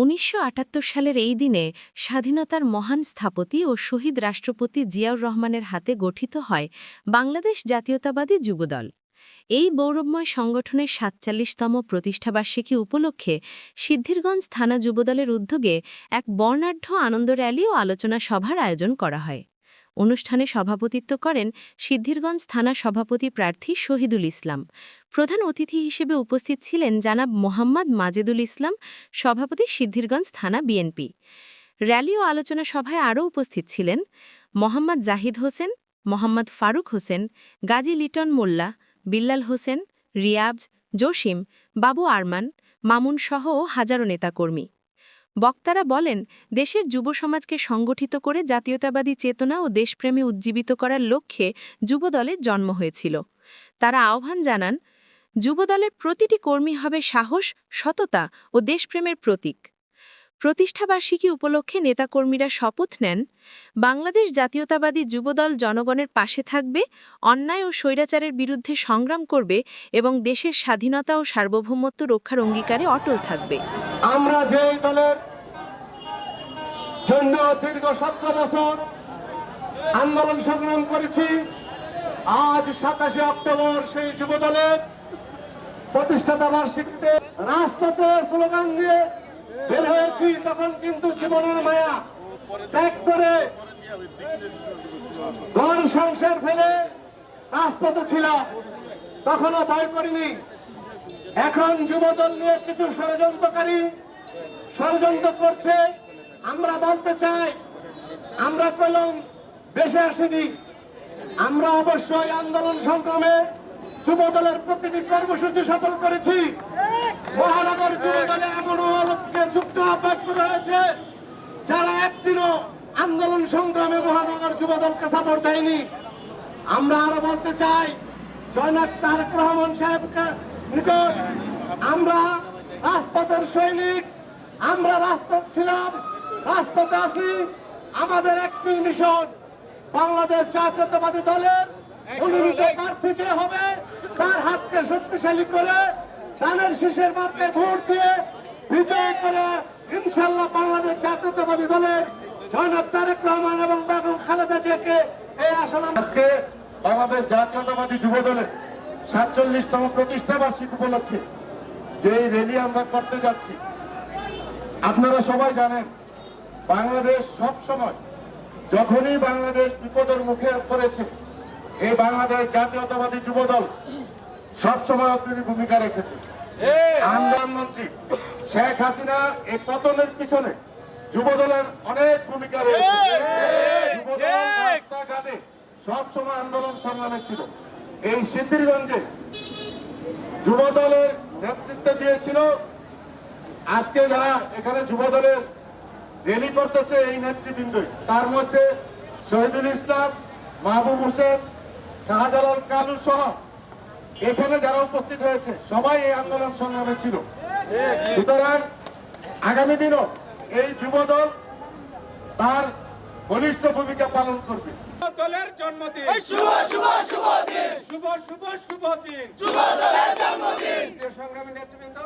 উনিশশো আটাত্তর সালের এই দিনে স্বাধীনতার মহান স্থাপতি ও শহীদ রাষ্ট্রপতি জিয়াউর রহমানের হাতে গঠিত হয় বাংলাদেশ জাতীয়তাবাদী যুবদল এই গৌরবময় সংগঠনের সাতচল্লিশতম প্রতিষ্ঠাবার্ষিকী উপলক্ষে সিদ্ধিরগঞ্জ থানা যুবদলের উদ্যোগে এক বর্ণাঢ্য আনন্দ র্যালি ও আলোচনা সভার আয়োজন করা হয়। অনুষ্ঠানে সভাপতিত্ব করেন সিদ্ধিরগঞ্জ থানা সভাপতি প্রার্থী শহীদুল ইসলাম। প্রধান অতিথি হিসেবে উপস্থিত ছিলেন জানাব মোহাম্মদ মাজেদুল ইসলাম, সভাপতি সিদ্ধিরগঞ্জ থানা বিএনপি। র্যালি ও আলোচনা সভায় আরও উপস্থিত ছিলেন মোহাম্মদ জাহিদ হোসেন, মোহাম্মদ ফারুক হোসেন, গাজী লিটন মোল্লা, বিল্লাল হোসেন, রিয়াজ, জসিম, বাবু আরমান, মামুন সহ হাজারো নেতাকর্মী। বক্তারা বলেন, দেশের যুব সমাজকে সংগঠিত করে জাতীয়তাবাদী চেতনা ও দেশপ্রেমে উজ্জীবিত করার লক্ষ্যে যুবদলের জন্ম হয়েছিল। তারা আহ্বান জানান, যুবদলের প্রতিটি কর্মী হবে সাহস, সততা ও দেশপ্রেমের প্রতীক। প্রতিষ্ঠাবার্ষিকী উপলক্ষে নেতাকর্মীরা শপথ নেন, বাংলাদেশ জাতীয়তাবাদী যুবদল জনগণের পাশে থাকবে, অন্যায় ও স্বৈরাচারের বিরুদ্ধে সংগ্রাম করবে এবং দেশের স্বাধীনতা ও সার্বভৌমত্ব রক্ষার অঙ্গীকারে অটল থাকবে। আমরা যে দলের জন্য দীর্ঘ সতেরো বছর আন্দোলন সংগ্রাম করেছি। আজ সাতাশে অক্টোবর সেই যুব দলের প্রতিষ্ঠাতা বার্ষিকীতে রাজপথে স্লোগান দিয়ে বের হয়েছি, তখন কিন্তু জীবনের মায়া ত্যাগ করে ঘর সংসার ফেলে রাজপথে ছিলাম তখনও ভয় করিনি। এখন যুবদল নিয়ে কিছু ষড়যন্ত্রকারী ষড়যন্ত্র করছে। আমরা বলতে চাই, আমরা কলম বেশি আসেনি। আমরা অবশ্যই আন্দোলন সংগ্রামে যুবদলের প্রতিটি কর্মসূচি সফল করেছি। মহানগর যুবদলে এমন লোককে যুক্ত আহ্বান করা হয়েছে, যারা একদিনও আন্দোলন সংগ্রামে মহানগর যুবদলকে সাপোর্ট দেয়নি। আমরা আরও বলতে চাই জয়নাথ তারেক রহমান সাহেবকে নিকট, আমরা রাজপথের সৈনিক, আমরা রাজপথ ছিলাম রাজপথে আছি, আমাদের একটি মিশন, বাংলাদেশ জাতীয়তাবাদী দলের অনুমিত প্রার্থী যে হবে, তার হাতকে শক্তিশালী করে ধানের শীষের মাত্রায় ভোট দিয়ে বিজয় করে ইনশাল্লাহ বাংলাদেশ জাতীয়তাবাদী দলের জয়নাব তারেক রহমান এবং বেগম খালেদা জিয়াকে এই আসলে আজকে বাংলাদেশ জাতীয়তাবাদী যুব দলের সাতচল্লিশতম প্রতিষ্ঠা বার্ষিক উপলক্ষে যে র্যালি আমরা করতে যাচ্ছি, আপনারা সবাই জানেন বাংলাদেশ সব সময় যখনই বাংলাদেশ বিপদের মুখে পড়েছে এই বাংলাদেশ জাতীয়তাবাদী যুব দল সবসময় অগ্রণী ভূমিকা রেখেছে। প্রধানমন্ত্রী শেখ হাসিনার এই পতনের পিছনে যুব দলের অনেক ভূমিকা রয়েছে। রাস্তাঘাটে সবসময় আন্দোলন সংগ্রামে ছিল। এই সিদ্ধিরগঞ্জে যুব দলের নেতৃত্ব দিয়েছিল। আজকে যারা এখানে যুব দলের র্যালি করতেছে এই নেতৃবৃন্দ তার মধ্যে শহীদুল ইসলাম মাহবুব হোসেন শাহজালাল কালু সহ এখানে যারা উপস্থিত হয়েছে সবাই এই আন্দোলন সংগ্রামে ছিল। সুতরাং আগামী দিনও এই যুব দল তার ঘনিষ্ঠ ভূমিকা পালন করবে। দলের জন্মদিন। শুভ শুভ শুভ দিন। শুভ শুভ শুভ দিন। যুব দলের জন্মদিন। প্রিয় সংগ্রামী নেতৃবৃন্দ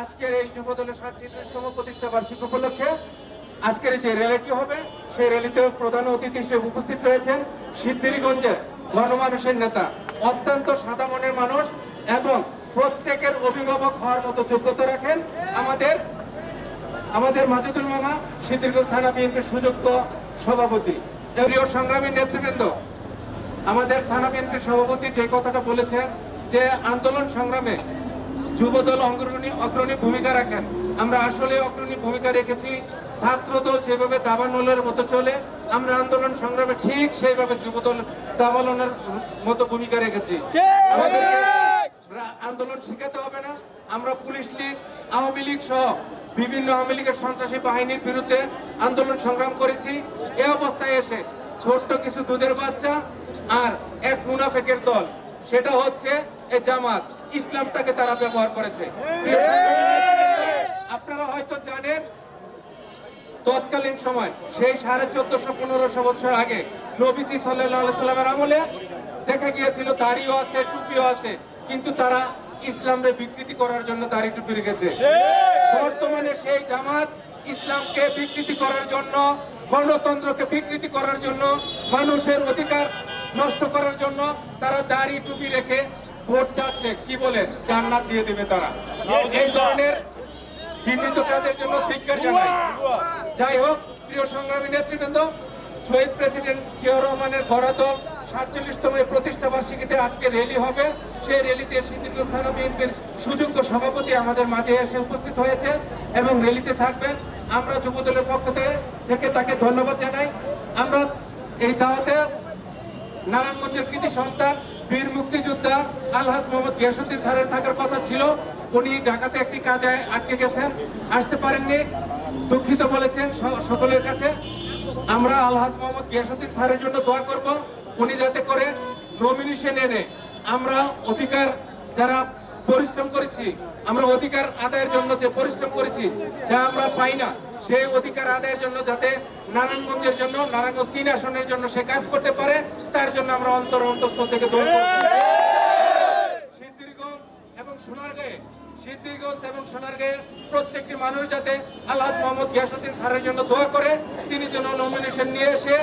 আজকের এই যুব দলের সাতচল্লিশতম প্রতিষ্ঠা বার্ষিক উপলক্ষে আজকের যে র্যালিটি হবে, সেই র্যালিতে প্রধান অতিথি হিসেবে উপস্থিত রয়েছেন সিদ্ধিরগঞ্জের গণমানুষের নেতা, অত্যন্ত সাদা মনের মানুষ এবং প্রত্যেকের অভিভাবক হওয়ার মতো যোগ্যতা রাখেন আমাদের আমাদের মাজুদুল মামা, সিদ্ধিরগঞ্জ থানা বিএনপির সুযোগ্য সভাপতি। প্রিয় সংগ্রামী নেতৃবৃন্দ, আমাদের থানা বিএনপির সভাপতি যে কথাটা বলেছেন যে আন্দোলন সংগ্রামে যুবদল অগ্রণী অগ্রণী ভূমিকা রাখেন। আমরা আসলে অগ্রণী ভূমিকা রেখেছি। ছাত্রদল যেভাবে দাবানলের মতো চলে আমরা আন্দোলন সংগ্রামে ঠিক সেইভাবে যুবদল দাবানলের মতো ভূমিকা রেখেছি। আন্দোলন শিখাতে হবে না। আমরা পুলিশ লীগ আওয়ামী লীগ সহ বিভিন্ন আওয়ামী লীগের সন্ত্রাসী বাহিনীর বিরুদ্ধে আন্দোলন সংগ্রাম করেছি। এ অবস্থায় এসে ছোট্ট কিছু দুধের বাচ্চা আর এক মুনাফেকের দল। সেটা হচ্ছে এ জামাত। ইসলামটাকে তারা ব্যবহার করেছে। আপনারা হয়তো জানেন, তৎকালীন সময়, সেই সাড়ে চোদ্দশো পনেরোশো বছর আগে নবীজি সাল্লামের আমলে দেখা গিয়েছিল, দাড়িও আছে, টুপিও আছে, কিন্তু তারা ইসলামরে বিকৃতি করার জন্য দাড়ি টুপি রেখেছে। বর্তমানে সেই জামাত ইসলামকে বিকৃতি করার জন্য, গণতন্ত্রকে বিকৃতি করার জন্য, মানুষের অধিকার নষ্ট করার জন্য তারা দাড়ি, টুপি রেখে ভোট চাচ্ছে কি বলে জান্নাত দিয়ে দেবে তারা? এই ধরনের ঘৃণিত কাজের জন্য ধিক্কার জানাই যাই হোক, প্রিয় সংগ্রামী নেতৃবৃন্দ, শহীদ প্রেসিডেন্ট জিয়াউর রহমানের বরাদ সাতচল্লিশতম প্রতিষ্ঠা বার্ষিকীতে আজকে র্যালি হবে। সেই র্যালিতে সিদ্দিকুল স্থানীয় বিএনপির সুযোগ্য সভাপতি আমাদের মাঝে এসে উপস্থিত হয়েছে এবং র্যালিতে থাকবেন। আমরা যুবদলের পক্ষ থেকে তাকে ধন্যবাদ জানাই। আমরা এই দাওয়াতে নারায়ণগঞ্জের কৃতি সন্তান বীর মুক্তিযোদ্ধা আলহাজ মোহাম্মদ গিয়াসুদ্দিন স্যারের থাকার কথা ছিল। উনি ঢাকাতে একটি কাজে আটকে গেছেন। আসতে পারেননি, দুঃখিত বলেছেন সকলের কাছে। আমরা আলহাজ মোহাম্মদ গিয়াসুদ্দিন স্যারের জন্য দোয়া করব। উনি যাতে করে নমিনেশন এনে আমরা অধিকার যারা পরিশ্রম করেছি। আমরা অধিকার আদায়ের জন্য যে পরিশ্রম করেছি, যা আমরা পাই না, সেই অধিকার আদায়ের জন্য যাতে নারায়ণগঞ্জের জন্য, নারায়ণগঞ্জ তিন আসনের জন্য সে কাজ করতে পারে, তার জন্য আমরা অন্তর অন্তঃস্থল থেকে করব। সিদ্ধিরগঞ্জ এবং সোনারগাঁয়ে, সিদ্ধিরগঞ্জ এবং সোনারগাঁয়ের প্রত্যেকটি মানুষ যাতে আল্লাহ মোহাম্মদ গিয়াসুদ্দিন স্যারের জন্য দোয়া করে, তিনি যেন নমিনেশন নিয়ে এসে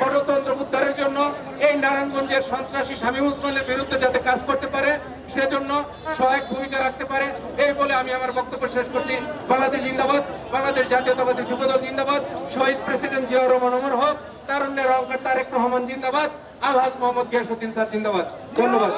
গণতন্ত্র উদ্ধারের জন্য এই নারায়ণগঞ্জের সন্ত্রাসী শামীম উসমানের বিরুদ্ধে যাতে কাজ করতে পারে, সেজন্য সহায়ক ভূমিকা রাখতে পারে। এই বলে আমি আমার বক্তব্য শেষ করছি। বাংলাদেশ জিন্দাবাদ, বাংলাদেশ জাতীয়তাবাদী যুবদল জিন্দাবাদ, শহীদ প্রেসিডেন্ট জিয়াউর রহমান অমর হক, তারুণ্যের অহংকার তারেক রহমান জিন্দাবাদ, আলহাজ মোহাম্মদ গিয়াসুদ্দিন স্যার জিন্দাবাদ। ধন্যবাদ।